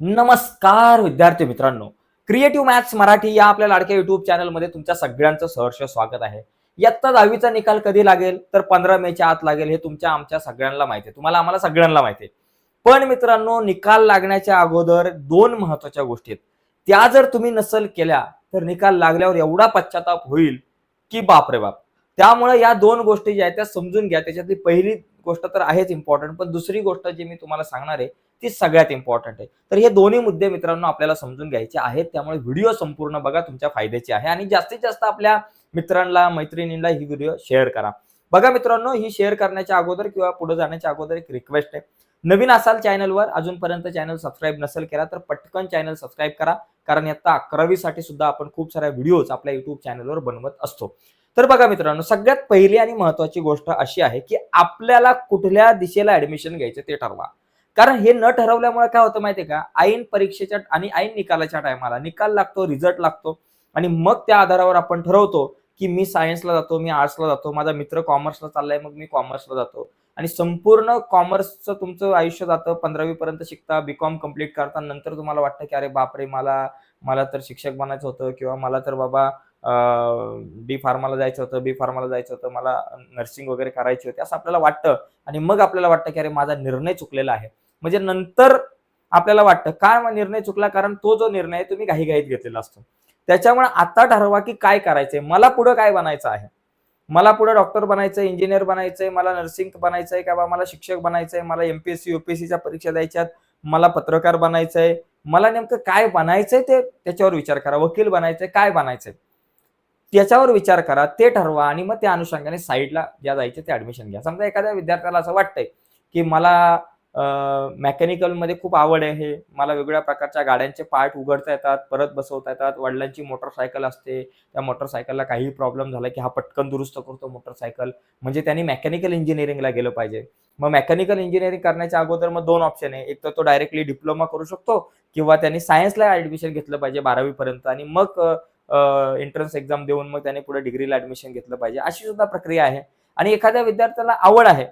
नमस्कार विद्यार्थी मित्रांनो. क्रिएटिव्ह मॅथ्स मराठी या आपल्या लाडक्या युट्यूब चॅनलमध्ये तुमच्या सगळ्यांचं सहर्ष स्वागत आहे. इयत्ता दहावीचा निकाल कधी लागेल? तर पंधरा मेच्या आत लागेल हे तुमच्या आमच्या सगळ्यांना माहिती आहे. तुम्हाला आम्हाला सगळ्यांना माहिती आहे. पण मित्रांनो निकाल लागण्याच्या अगोदर दोन महत्त्वाच्या गोष्टी आहेत. त्या जर तुम्ही नसल केल्या तर निकाल लागल्यावर एवढा पश्चाताप होईल की बाप रे बाप. त्यामुळे या दोन गोष्टी ज्या आहेत त्या समजून घ्या. त्याच्यातली पहिली गोष्ट तर आहेच इम्पॉर्टंट पण दुसरी गोष्ट जी मी तुम्हाला सांगणार आहे ती सगळ्यात इम्पॉर्टंट आहे. तर हे दोन्ही मुद्दे मित्रांनो आपल्याला समजून घ्यायचे आहेत. त्यामुळे व्हिडिओ संपूर्ण बघा तुमच्या फायद्याची आहे. आणि जास्तीत जास्त आपल्या मित्रांना मैत्रिणींना ही व्हिडिओ शेअर करा. बघा मित्रांनो ही शेअर करण्याच्या अगोदर किंवा पुढे जाण्याच्या अगोदर एक रिक्वेस्ट आहे. नवीन असाल चॅनलवर अजूनपर्यंत चॅनल सबस्क्राईब नसेल केला तर पटकन चॅनल सबस्क्राईब करा. कारण आता अकरावी साठी सुद्धा आपण खूप साऱ्या व्हिडिओज आपल्या युट्यूब चॅनलवर बनवत असतो. तर बघा मित्रांनो सगळ्यात पहिली आणि महत्वाची गोष्ट अशी आहे की आपल्याला कुठल्या दिशेला ऍडमिशन घ्यायचं ते ठरवा. कारण हे न ठरवल्यामुळे काय होतं माहितीये का? ऐन परीक्षेच्या आणि ऐन निकालाच्या टायमाला निकाल लागतो रिझल्ट लागतो. आणि मग त्या आधारावर आपण ठरवतो की मी सायन्सला जातो मी आर्ट्सला जातो माझा मित्र कॉमर्सला चाललाय मग मी कॉमर्सला जातो. आणि संपूर्ण कॉमर्सचं तुमचं आयुष्य जातं पंधरावी पर्यंत शिकता बीकॉम कंप्लीट करता नंतर तुम्हाला वाटतं की अरे बापरे मला मला तर शिक्षक बनायचं होतं किंवा मला तर बाबा बी फार्माला जायचं होतं बी फार्माला जायचं होतं मला नर्सिंग वगैरे करायची होती असं आपल्याला वाटतं. आणि मग आपल्याला वाटतं की अरे माझा निर्णय चुकलेला आहे. म्हणजे नंतर आपल्याला वाटतं काय निर्णय चुकला? कारण तो जो निर्णय तुम्ही घाईघाईत घेतलेला असतो. त्याच्यामुळे आता ठरवा की काय करायचंय. मला पुढं काय बनायचं आहे? मला पुढे डॉक्टर बनायचंय इंजिनियर बनायचंय मला नर्सिंग बनायचंय किंवा मला शिक्षक बनायचंय मला एमपीएससी युपीएससीच्या परीक्षा द्यायच्यात मला पत्रकार बनायचंय. मला नेमकं काय बनायचंय ते त्याच्यावर विचार करा. वकील बनायचंय काय बनायचंय? त्याच्यावर विचार करा ते ठरवा आणि मग त्या अनुषंगाने साईडला ज्या जायचे ते ऍडमिशन घ्या. समजा एखाद्या विद्यार्थ्याला असं वाटतंय की मला मेकॅनिकलमध्ये खूप आवड आहे. मला वेगवेगळ्या प्रकारच्या गाड्यांचे पार्ट उघडता येतात परत बसवता येतात. वडिलांची मोटरसायकल असते. त्या मोटरसायकलला काही प्रॉब्लेम झाला की हा पटकन दुरुस्त करतो मोटरसायकल. म्हणजे त्यांनी मेकॅनिकल इंजिनिअरिंगला गेलं पाहिजे. मग मेकॅनिकल इंजिनिअरिंग करण्याच्या अगोदर मग दोन ऑप्शन आहे. एक तर तो डायरेक्टली डिप्लोमा करू शकतो किंवा त्यांनी सायन्सला ऍडमिशन घेतलं पाहिजे बारावीपर्यंत आणि मग एंट्रन्स एक्झाम देऊन मग त्याने पुढे डिग्रीला ऍडमिशन घेतलं पाहिजे. अशी सुद्धा प्रक्रिया आहे. आणि एखाद्या विद्यार्थ्याला आवड आहे.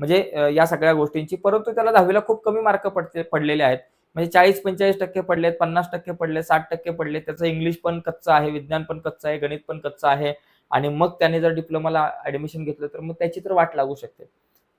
म्हणजे या सगळ्या गोष्टींची. परंतु त्याला दहावीला खूप कमी मार्क पडते पडलेले आहेत. म्हणजे चाळीस पंचेचाळीस टक्के पडलेत पन्नास टक्के पडले साठ टक्के पडले त्याचं इंग्लिश पण कच्चं आहे विज्ञान पण कच्चं आहे गणित पण कच्चं आहे. आणि मग त्याने जर डिप्लोमाला ऍडमिशन घेतलं तर मग त्याची तर वाट लागू शकते.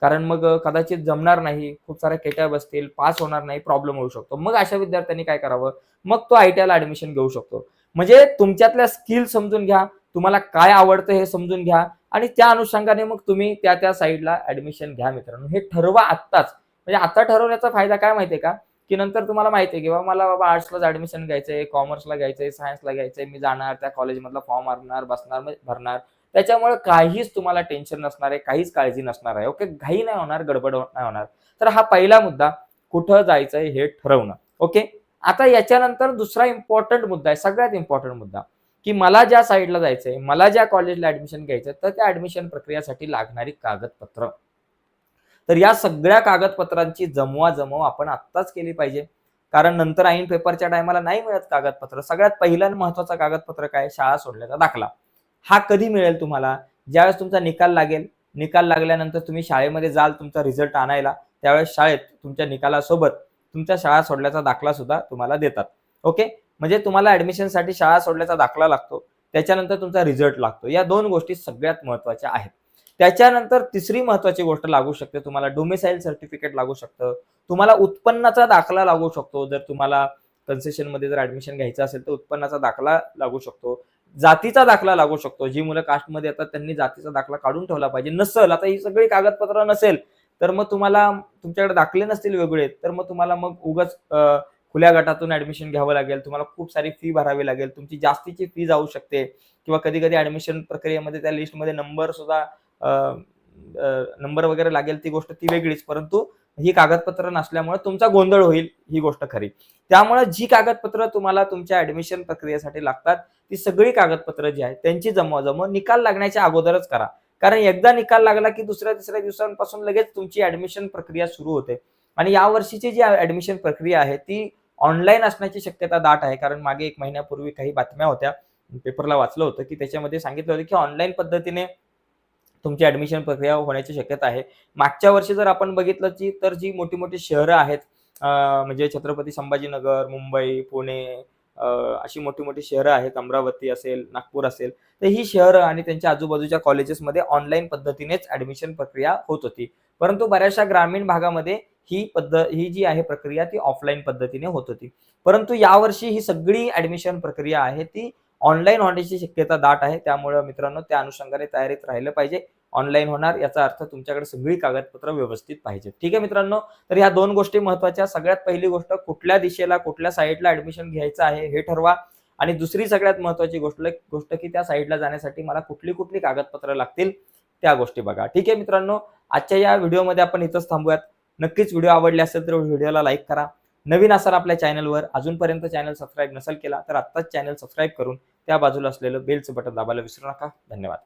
कारण मग कदाचित जमणार नाही खूप साऱ्या केट्या बसतील पास होणार नाही प्रॉब्लेम होऊ शकतो. मग अशा विद्यार्थ्यांनी काय करावं? मग तो आय टी आयला ऍडमिशन घेऊ शकतो. म्हणजे तुमच्यातल्या स्किल समजून घ्या. तुम्हाला काय आवडतं हे समजून घ्या. आणि त्या अनुषंगाने मग तुम्ही त्या त्या साईडला ऍडमिशन घ्या मित्रांनो. हे ठरवा आत्ताच. म्हणजे आता ठरवण्याचा फायदा काय माहितीये का? की नंतर तुम्हाला माहिती आहे की बाबा मला बाबा आर्ट्सलाच ऍडमिशन घ्यायचंय कॉमर्सला घ्यायचंय सायन्सला घ्यायचंय. मी जाणार त्या कॉलेजमधला फॉर्म भरणार बसणार भरणार. त्याच्यामुळे काहीच तुम्हाला टेन्शन नसणार आहे काहीच काळजी नसणार आहे. ओके घाई नाही होणार गडबड नाही होणार. तर हा पहिला मुद्दा कुठं जायचंय हे ठरवणं. ओके आता याच्यानंतर दुसरा इम्पॉर्टंट मुद्दा आहे सगळ्यात इम्पॉर्टंट मुद्दा. की मला ज्या साईडला जायचंय मला ज्या कॉलेजला ऍडमिशन घ्यायचं तर त्या ऍडमिशन प्रक्रियासाठी लागणारी कागदपत्र. तर या सगळ्या कागदपत्रांची जमवा जमव आपण आत्ताच केली पाहिजे. कारण नंतर ऐन पेपरच्या टायमाला नाही मिळत कागदपत्र. सगळ्यात पहिला महत्त्वाचा कागदपत्र काय? शाळा सोडल्याचा दाखला. हा कधी मिळेल तुम्हाला? ज्यावेळेस तुमचा निकाल लागेल. निकाल लागल्यानंतर तुम्ही शाळेमध्ये जाल तुमचा रिझल्ट आणायला त्यावेळेस शाळेत तुमच्या निकालासोबत तुमच्या शाळा सोडल्याचा दाखला सुद्धा तुम्हाला देतात. ओके म्हणजे तुम्हाला ऍडमिशनसाठी शाळा सोडल्याचा दाखला लागतो. त्याच्यानंतर तुमचा रिझल्ट लागतो. या दोन गोष्टी सगळ्यात महत्त्वाच्या आहेत. त्याच्यानंतर तिसरी महत्वाची गोष्ट लागू शकते. तुम्हाला डोमिसाईल सर्टिफिकेट लागू शकतं. तुम्हाला उत्पन्नाचा दाखला लागू शकतो. जर तुम्हाला कन्सेशनमध्ये जर ऍडमिशन घ्यायचं असेल तर उत्पन्नाचा दाखला लागू शकतो. जातीचा दाखला लागू शकतो. जी मुलं कास्टमध्ये येतात त्यांनी जातीचा दाखला काढून ठेवला पाहिजे. नसल आता ही सगळी कागदपत्र नसेल तर मग तुम्हाला तुमच्याकडे दाखले नसतील वेगळे तर मग तुम्हाला मग उगाच खुल्या गटातून ऍडमिशन घ्यावं लागेल. तुम्हाला खूप सारी फी भरावी लागेल. तुमची जास्तीची फी जाऊ शकते. किंवा कधी कधी ऍडमिशन प्रक्रियेमध्ये त्या लिस्टमध्ये नंबर सुद्धा नंबर वगैरे लागेल ती गोष्ट ती वेगळीच. परंतु ही कागदपत्र नसल्यामुळे तुमचा गोंधळ होईल ही गोष्ट खरी. त्यामुळे जी कागदपत्र तुम्हाला तुमच्या ऍडमिशन प्रक्रियेसाठी लागतात ती सगळी कागदपत्र जी आहेत त्यांची जमवाजमव निकाल लागण्याच्या अगोदरच करा. कारण एकदा निकाल लागला की दुसऱ्या तिसऱ्या दिवसांपासून लगेच तुमची ऍडमिशन प्रक्रिया सुरू होते. आणि या वर्षीची जी ऍडमिशन प्रक्रिया आहे ती ऑनलाईन असण्याची शक्यता दाट आहे. कारण मागे एक महिन्यापूर्वी काही बातम्या होत्या. पेपरला वाचलं होतं की त्याच्यामध्ये सांगितलं होतं की ऑनलाईन पद्धतीने तुमची ऍडमिशन प्रक्रिया होण्याची शक्यता आहे. मागच्या वर्षी जर आपण बघितलं की तर जी मोठी मोठी शहरं आहेत म्हणजे छत्रपती संभाजीनगर मुंबई पुणे अशी मोठी मोठी शहरं आहेत. अमरावती असेल नागपूर असेल तर ही शहरं आणि त्यांच्या आजूबाजूच्या कॉलेजेसमध्ये ऑनलाईन पद्धतीनेच ऍडमिशन प्रक्रिया होत होती. परंतु बऱ्याचशा ग्रामीण भागामध्ये ही पद्धत ही जी आहे प्रक्रिया ती ऑफलाईन पद्धतीने होत होती. परंतु यावर्षी ही सगळी ऍडमिशन प्रक्रिया आहे ती ऑनलाईन होण्याची शक्यता दाट आहे. त्यामुळे मित्रांनो त्या अनुषंगाने तयारीत राहिलं पाहिजे. ऑनलाईन होणार याचा अर्थ तुमच्याकडे सगळी कागदपत्र व्यवस्थित पाहिजेत ठीक आहे मित्रांनो? तर ह्या दोन गोष्टी महत्त्वाच्या सगळ्यात पहिली गोष्ट कुठल्या दिशेला कुठल्या साईडला ऍडमिशन घ्यायचं आहे हे ठरवा. आणि दुसरी सगळ्यात महत्वाची गोष्ट गोष्ट की त्या साईडला जाण्यासाठी मला कुठली कुठली कागदपत्र लागतील त्या गोष्टी बघा. ठीक आहे मित्रांनो? आजच्या या व्हिडिओमध्ये आपण इथंच थांबूयात. नक्कीच व्हिडिओ आवडले असेल तर व्हिडिओला लाईक करा. नवीन असाल आपल्या चॅनलवर अजूनपर्यंत चॅनल सबस्क्राईब नसेल केला तर आत्ताच चॅनल सबस्क्राईब करून त्या बाजूला असलेलं बेलचं बटन दाबायला विसरू नका. धन्यवाद.